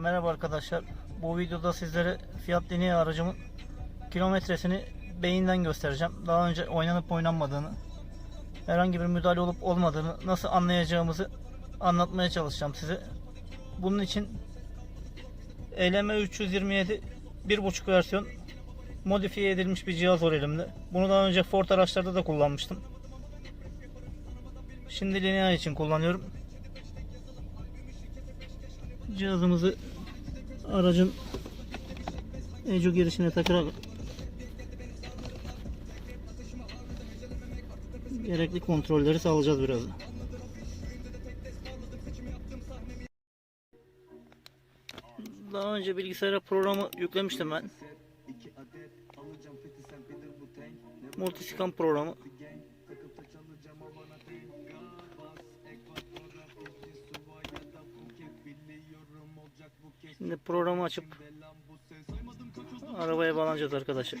Merhaba arkadaşlar. Bu videoda sizlere Fiat Linea aracımın kilometresini beyinden göstereceğim. Daha önce oynanıp oynanmadığını, herhangi bir müdahale olup olmadığını nasıl anlayacağımızı anlatmaya çalışacağım size. Bunun için ELM 327 1.5 versiyon modifiye edilmiş bir cihaz var elimde. Bunu daha önce Ford araçlarda da kullanmıştım. Şimdi Linea için kullanıyorum. Cihazımızı aracın eco girişine takarak gerekli kontrolleri sağlayacağız birazdan. Daha önce bilgisayara programı yüklemiştim ben. Multiscam programı. Şimdi programı açıp arabaya bağlanacağız arkadaşlar.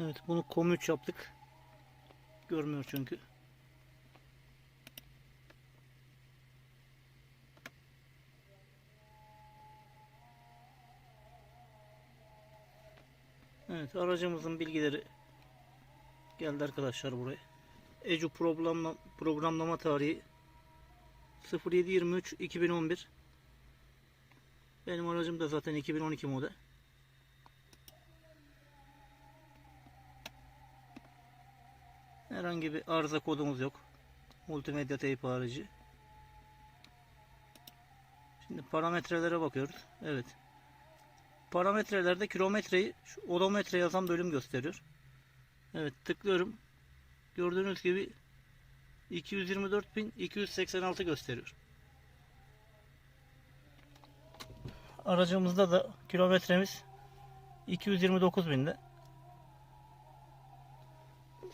Evet bunu 3 yaptık. Görmüyor çünkü. Evet aracımızın bilgileri geldi arkadaşlar buraya. Ecu programlama, programlama tarihi 0723 2011 Benim aracım da zaten 2012 model. Herhangi bir arıza kodumuz yok. Multimedya teyp harici. Şimdi parametrelere bakıyoruz. Evet. Parametrelerde kilometreyi şu odometre yazan bölüm gösteriyor. Evet tıklıyorum. Gördüğünüz gibi 224.286 gösteriyor. Aracımızda da kilometremiz 229.000'de.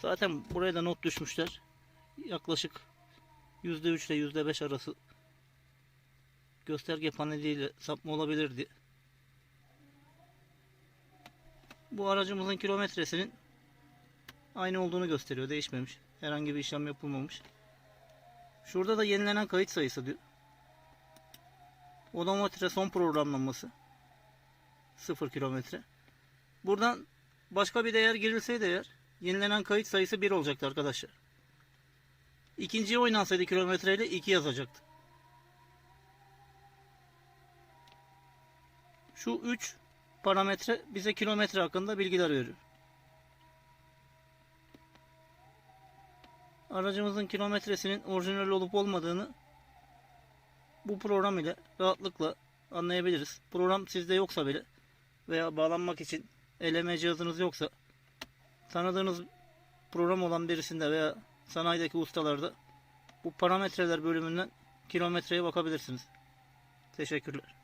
Zaten buraya da not düşmüşler. Yaklaşık %3 ile %5 arası gösterge paneliyle sapma olabilir diye. Bu aracımızın kilometresinin aynı olduğunu gösteriyor. Değişmemiş. Herhangi bir işlem yapılmamış. Şurada da yenilenen kayıt sayısı diyor. Odometre son programlanması. 0 kilometre. Buradan başka bir değer girilseydi eğer yenilenen kayıt sayısı 1 olacaktı arkadaşlar. İkinciye oynansaydı kilometreyle 2 yazacaktı. Şu 3 parametre bize kilometre hakkında bilgiler veriyor. Aracımızın kilometresinin orijinal olup olmadığını bu program ile rahatlıkla anlayabiliriz. Program sizde yoksa bile veya bağlanmak için eleme cihazınız yoksa tanıdığınız program olan birisinde veya sanayideki ustalarda bu parametreler bölümünden kilometreye bakabilirsiniz. Teşekkürler.